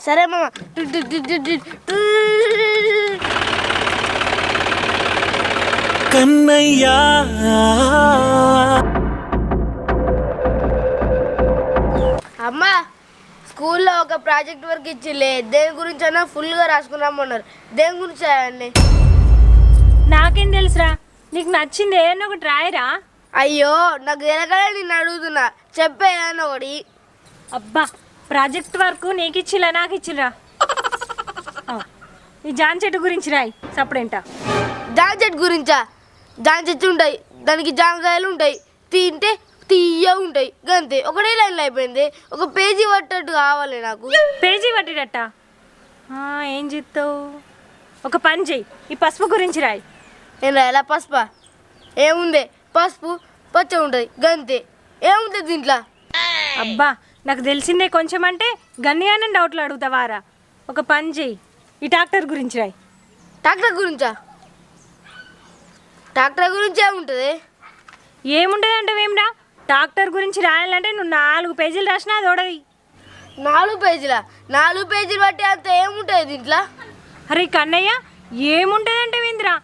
సరే మామ. కన్నయ్యా. అమ్మా స్కూల్లో ఒక ప్రాజెక్ట్ వర్క్ ఇచ్చిలే దేని గురించి అయినా ఫుల్గా రాసుకున్నామన్నారు దేని గురించి రాయండి? నాకేం తెలుసురా? నీకు నచ్చింది ఏదైనా ఒకటి రాయరా? అయ్యో నాకు ఎలాగలే నిన్ను అడుగుతున్నా. చెప్పే ఏదైనా ఒకటి. అబ్బా ప్రాజెక్ట్ వర్క్ నీకు ఇచ్చిలా నాకు ఇచ్చిరా ఈ జాన్ చెట్టు గురించి రాయి సప్పుడేంట? జామ చెట్టు గురించా? జామ చెట్టు ఉంటాయి దానికి జామకాయలు ఉంటాయి తింటే తీయ ఉంటాయి గంతే. ఒకటే లైన్లో అయిపోయింది. ఒక పేజీ పట్టట్టు కావాలి నాకు. పేజీ పట్టిడట ఆ, ఏం చెప్తావు ఒక పని చెయ్యి ఈ పసుపు గురించి రాయి. నేను ఎలా పసుప? ఏముంది? పసుపు పచ్చ ఉంటుంది గంతే. ఏముంటుంది దీంట్లో? అబ్బా నాకు తెలిసిందే కొంచెం అంటే గన్నిగానే డౌట్లు అడుగుతావారా? ఒక పని చెయ్యి. ఈ ట్రాక్టర్ గురించి రాయి. ట్రాక్టర్ గురించా? ట్రాక్టర్ గురించి ఏముంటుంది? ఏముంటుంది అంటే ఏమిరా ట్రాక్టర్ గురించి రాయాలంటే నువ్వు నాలుగు పేజీలు రాసినా అది ఓడది. నాలుగు పేజీల? నాలుగు పేజీలు బట్టి అంత ఏముంటుంది దీంట్లో? అరే కన్నయ్య ఏముంటుంది అంటే ఏందిరా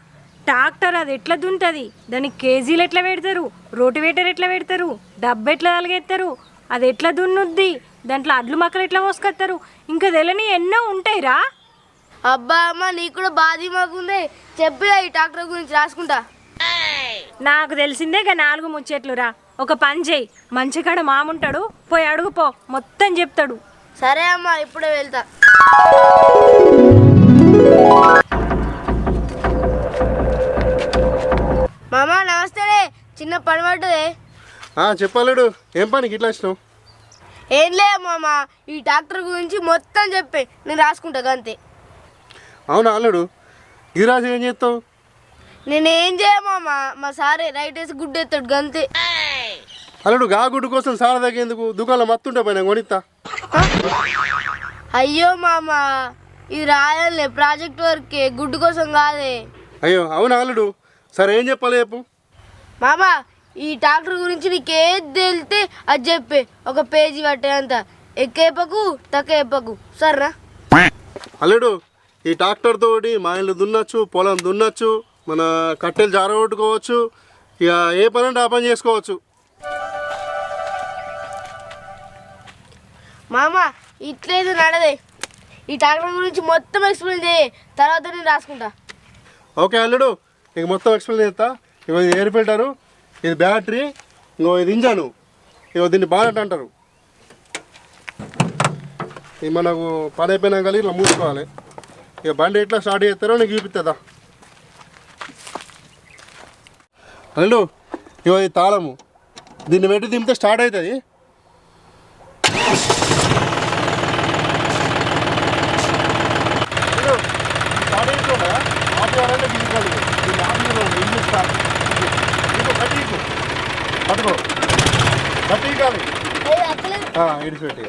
ట్రాక్టర్ అది ఎట్లా దుంటుంది దానికి కేజీలు ఎట్లా పెడతారు రోటివేటర్ ఎట్లా పెడతారు డబ్బు ఎట్లా తలగెత్తారు? అది ఎట్లా దున్నుద్ది? దాంట్లో అడ్లు మక్కలు ఎట్లా మోసుకొస్తారు ఇంకా తెలని ఎన్నో ఉంటాయిరా. అబ్బా అమ్మ నీకు కూడా బాధి మాకుంది. చెప్పిరా ఈ ట్రాక్టర్ గురించి రాసుకుంటా. నాకు తెలిసిందే ఇక నాలుగు ముచ్చట్లురా. ఒక పని చేయి. మంచి కాడ మాముంటాడు. పోయి అడుగుపో మొత్తం చెప్తాడు. సరే అమ్మా ఇప్పుడే వెళ్తా. మామ నమస్తేనే చిన్న పని పడ్డదే. చెప్పాలేడు. ఏం పనికి ఇట్లా వచ్చినావు? ఏం లే మామ ఈ ట్రాక్టర్ గురించి మొత్తం చెప్పే. నేను రాసుకుంటా అంతే అవునా అల్లుడు? గిరాజు ఏం చేస్తావు? నేనేం చేయ మామ మా సారే రైట్ వేసి గుడ్డు ఎత్తాడు గంతే. అల్లుడు గా గుడ్డు కోసం సార తగ్గేందుకు దుకాణంలో మత్తుంటే పోయినా కొనిస్తా అయ్యో మామ ఇది రాయాలే ప్రాజెక్ట్ వర్కే గుడ్డు కోసం కాదే. అయ్యో అవునా అల్లుడు? సరే ఏం చెప్పాలి చెప్పు. మామ ఈ ట్రాక్టర్ గురించి నీకేది తెలితే అది చెప్పే. ఒక పేజీ పట్టేంత ఎక్కేపకు తక్కేపకు. సరేనా అల్లుడు ఈ ట్రాక్టర్ తోటి మా ఇల్లు దున్నచ్చు పొలం దున్నచ్చు మన కట్టెలు జారగొట్టుకోవచ్చు ఇక ఏ పని అంటే ఆ పని చేసుకోవచ్చు. మామ ఇట్లేదు నడదే. ఈ ట్రాక్టర్ గురించి మొత్తం ఎక్స్ప్లెయిన్ చేయి. తర్వాత నేను రాసుకుంటా. ఓకే అల్లుడు ఇక మొత్తం ఎక్స్ప్లెయిన్ చేస్తా. Air filter. ఇది బ్యాటరీ ఇంకో ఇది ఇంజను. ఇగో దీన్ని బానెట్ అంటారు. ఇది మనకు పని అయిపోయినాక ఇట్లా మూసుకోవాలి. ఇక బండి ఎట్లా స్టార్ట్ చేస్తారో నీకు చూపిస్తుందా అల్లు ఇగో ఇది తాళము. దీన్ని పెట్టి దింపితే స్టార్ట్ అవుతుంది. స్టార్ట్ అయిపోయిందా ఆపేయాలంటే దీనికి కాదు. స్టార్ట్. ఇది. ఇదిగో గట్టి ఇవ్వు. పట్టుకో. గట్టి కాదు. ఇడిచిపెట్టి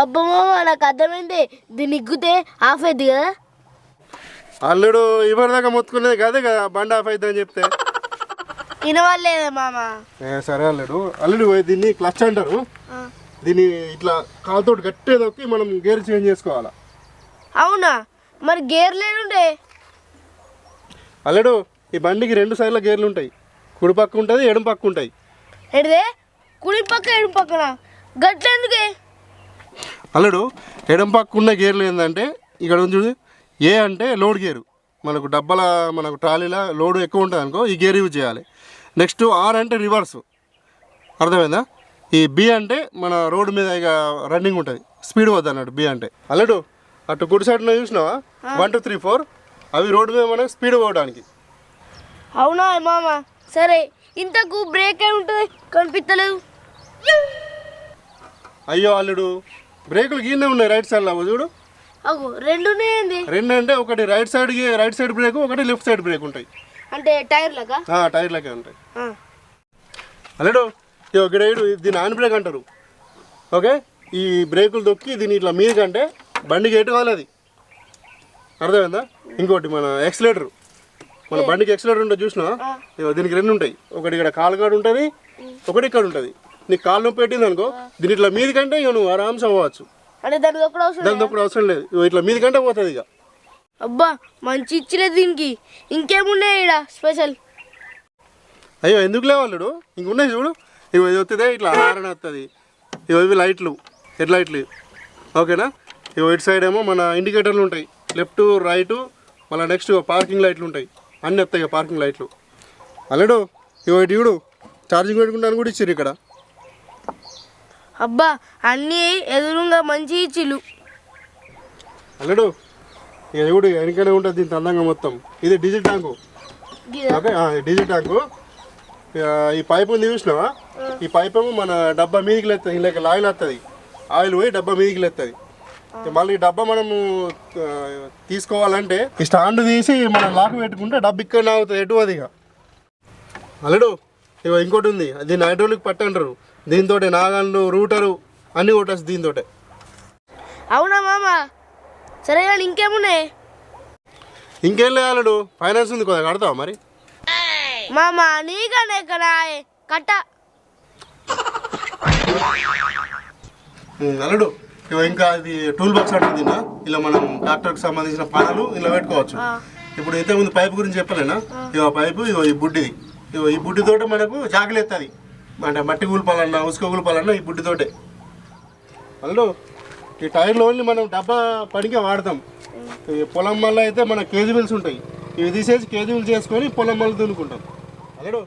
అబ్బా నాకు అర్థమైంది. దీన్ని ఎగ్గితే ఆఫ్ అయింది కదా? అల్లుడు ఇవ్వరిదాకా మొత్తుకునేది కాదే కదా బండి ఆఫ్ అవుతుందని చెప్తే. వినవాలేదే మామ. సరే అల్లుడు. అల్లుడు దీన్ని క్లచ్ అంటారు. దీన్ని ఇట్లా కాలుతో తొక్కి మనం గేర్ చేంజ్ చేసుకోవాలా. అవునా? మరి గేర్ లేడుండే అల్లుడు ఈ బండికి రెండు సైడ్ల గేర్లు ఉంటాయి. కుడి పక్క ఉంటుంది ఎడమ పక్క ఉంటాయి. ఎడిదే కుడి పక్క ఎడుపు పక్కన? గట్లెందుకే అల్లుడు ఎడమ పక్క ఉన్న గేర్లు ఏంటంటే ఇక్కడ ఉంది చూడు ఏ అంటే లోడ్ గేరు. మనకు డబ్బాల మనకు ట్రాలీలో లోడ్ ఎక్కువ ఉంటుంది అనుకో ఈ గేర్ యూజ్ చేయాలి. నెక్స్ట్ ఆర్ అంటే రివర్స్. అర్థమైందా? ఈ బి అంటే మన రోడ్డు మీద ఇక రన్నింగ్ ఉంటుంది. స్పీడ్ వద్దు అన్నట్టు బి అంటే. అల్లుడు అటు గుడి సైడ్లో చూసినావా? One two three four. అవి రోడ్డు మీద మనకు స్పీడ్ పోవడానికి. అవునా మామ? సరే ఇంతకు బ్రేక్ ఏ ఉంటుంది? కనిపిస్తలేదు అయ్యో అల్లుడు బ్రేకులు గీనే ఉన్నాయి రైట్ సైడ్లో అవ్వ చూడు. అగో రెండునే ఏంది రెండు అంటే ఒకటి right side right side brake ఒకటి లెఫ్ట్ సైడ్ బ్రేక్ ఉంటాయి. అంటే టైర్లకా ఆ, టైర్లకే ఉంటాయి. ఆ. అల్లుడు ఇగో ఏడు దీన్ని హ్యాండ్ బ్రేక్ అంటారు. ఓకే? ఈ బ్రేకులు దొక్కి దీన్ని ఇట్లా మీదకంటే బండికి ఎటు కాలేదు అర్థమైందా? ఇంకోటి మన ఎక్సలేటర్ మన బండికి ఎక్సలేటర్ ఉంటుంది చూసినా? దీనికి రెండు ఉంటాయి. ఒకటి ఇక్కడ కాలు కాడు ఉంటుంది ఒకటి ఇక్కడ ఉంటుంది. నీకు కాలు నొప్పి పెట్టింది అనుకో దీని ఇట్లా మీదకంటే ఇక నువ్వు ఆరామ్స్ అవ్వచ్చు. అంటే దానికి ఒకటి అవసరం దాని తప్పుడు అవసరం లేదు. ఇట్లా మీది కంటే పోతుంది ఇక. అబ్బా మంచి ఇచ్చలేదు దీనికి. ఇంకేమున్నాయి ఇక్కడ స్పెషల్? అయ్యో ఎందుకు లేవాళ్ళుడు ఇంకున్నాయి చూడు. ఇవి ఇది వస్తుంది ఇట్లా హారన్ వస్తుంది ఇవి ఇవి లైట్లు హెడ్ లైట్లు. ఓకేనా? ఇవి ఇటు సైడ్ ఏమో మన ఇండికేటర్లు ఉంటాయి. లెఫ్ట్ రైట్ మళ్ళీ నెక్స్ట్ పార్కింగ్ లైట్లు ఉంటాయి. అన్నీ వస్తాయి ఇక పార్కింగ్ లైట్లు. అల్లుడు ఇవి ఇటు చూడు ఛార్జింగ్ పెట్టుకుంటాను కూడా ఇచ్చారు ఇక్కడ. అబ్బా అన్నీ ఎదురుగా మంచి ఇచ్చిలు అల్లుడు ఇక చూడు వెనకనే ఉంటుంది దీంతో అందంగా మొత్తం. ఇది diesel tank. Okay diesel tank. ఈ పైప్ ఉంది చూసినావా? ఈ పైప్ ఏమో మన డబ్బా మీదికి లేస్తుంది ఇలా ఆయిల్ వస్తుంది ఆయిల్ పోయి డబ్బా మీదికి లేస్తుంది మళ్ళీ డబ్బా మనము తీసుకోవాలంటే ఈ స్టాండ్ తీసి మనం లాక్ పెట్టుకుంటే డబ్బా ఇక్కడ అవుతుంది ఎటు అది ఇక. అల్లుడు ఇగో ఇంకోటి ఉంది దీన్ని హైడ్రోలిక్ పట్టు అంటారు. దీంతో నాగన్లు రూటరు అన్నీ కొట్టేసి దీంతో అవునా మామ? సరే కానీ ఇంకేమున్నాయి? ఇంకేం లేదు అల్లుడు ఫైనాన్స్ ఉంది కొద్దిగా కడతావా మరి? మామ నీకనే కదా కట్ట. అల్లుడు ఇంకా ఇది టూల్ బాక్స్ అంటుంది ఇలా మనం ట్రాక్టర్కి సంబంధించిన పనులు ఇలా పెట్టుకోవచ్చు. ఇప్పుడు ఇంతకుముందు పైపు గురించి చెప్పలేనా? ఆ. పైపు ఇగో ఈ బుడ్డిది. ఇగో ఈ బుడ్డితోటే మనకు జాకిలు ఎత్తుంది అంటే మట్టి కూలిపాలన్నా ఉసుక కూలిపాలన్నా ఈ బుడ్డితోటే అల్లుడు ఈ టైర్లు ఓన్లీ మనం డబ్బా పనికే వాడతాం. ఈ పొలం వల్ల అయితే మన కేజీ బిల్స్ ఉంటాయి. ఇవి తీసేసి కేజీ బిల్స్ చేసుకొని పొలం వల్ల దున్నుకుంటాం. అల్లుడు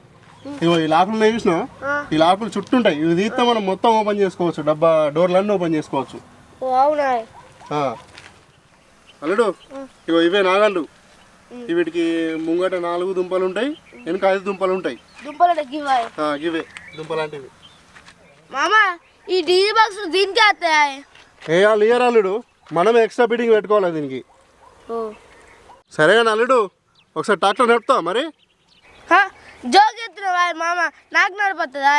ఇగో ఈ లాకులు చూసినా? ఈ లాకులు చుట్టూ ఉంటాయి ఇవి తీస్తే మనం మొత్తం ఓపెన్ చేసుకోవచ్చు. డబ్బా డోర్లన్నీ ఓపెన్ చేసుకోవచ్చు. ఓ అవునా. అల్లుడు ఇగో ఇవే నాగళ్ళు. వీటికి ముంగట నాలుగు దుంపలు ఉంటాయి వెనక ఐదు దుంపలు ఉంటాయి. దుంపలు మామ ఈ డీజీ బాక్స్ దీనికే వస్తాయి? ఏ వాళ్ళు ఇయర్ అల్లుడు? మనం ఎక్స్ట్రా బిడ్డింగ్ పెట్టుకోవాలి దీనికి. సరే కానీ అల్లుడు ఒకసారి ట్రాక్టర్ నడుపుతావా మరి? మామ నాకు నడిపోతుందా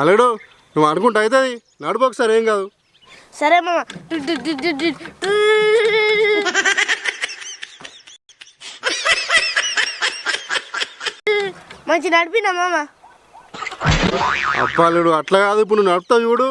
అల్లుడు నువ్వు అనుకుంటే అవుతుంది. నడుపు ఒకసారి ఏం కాదు. సరే మామ. మంచి నడిపినా మామ? అబ్బా అట్లా కాదు ఇప్పుడు నువ్వు నడుపుతావు చూడు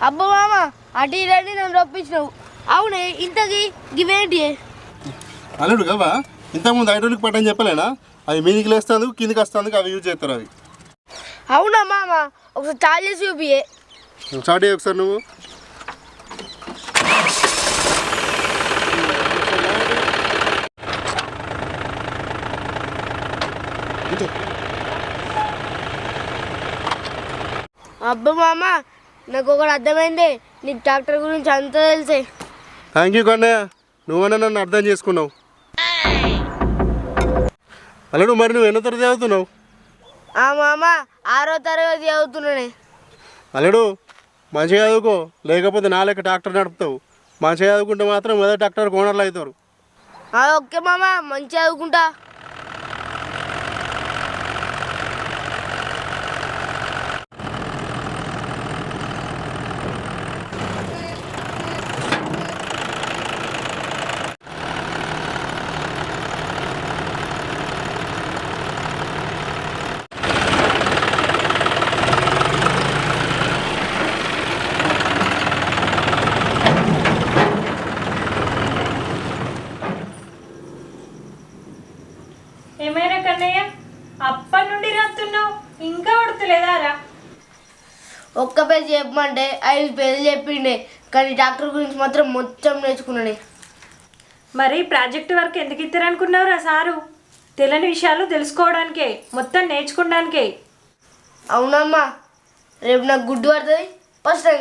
అబ్బా మామ అటు ఇటు నన్ను రప్పించినావు. అవునే ఇంతకి ఇవేంటి అల్లుడు కవా ఇంతకుముందు హైడ్రోలిక్ పట్టని చెప్పలేనా? అవి మీదికి లేస్తుంది కిందికి వస్తుంది అవి యూజ్ చేస్తారు అవి. అవునా మామ? ఒకసారి చాలు చేసి చూపియే. నువ్వు స్టార్ట్ చేయ ఒకసారి నువ్వు. అబ్బా మామ నాకు ఒకటి అర్థమైంది. నీకు ట్రాక్టర్ గురించి అంతా తెలిసే. Thank you Kannaiah. నువ్వన్నా నన్ను అర్థం చేసుకున్నావు. అల్లుడు మరి నువ్వు ఎన్నో తరగతి చదువుతున్నావు? ఆ మామ ఆరో తరగతి చదువుతున్నానే. అల్లుడు మంచిగా చదువుకో. లేకపోతే నా లెక్క ట్రాక్టర్ నడుపుతావు. మంచిగా చదువుకుంటే మాత్రం మొదటి ట్రాక్టర్ ఓనర్లు అవుతారు. ఓకే మామ మంచిగా చదువుకుంటా. చెప్పమంటే ఐదు పేజీలు చెప్పిండే. కానీ డాక్టర్ గురించి మాత్రం మొత్తం నేర్చుకున్నానే. మరి ప్రాజెక్ట్ వర్క్ ఎందుకు ఇస్తారనుకున్నావురా సారు? తెలియని విషయాలు తెలుసుకోవడానికే మొత్తం నేర్చుకోవడానికే. అవునమ్మా. రేపు నాకు గుడ్డు పడుతుంది ఫస్ట్ టైం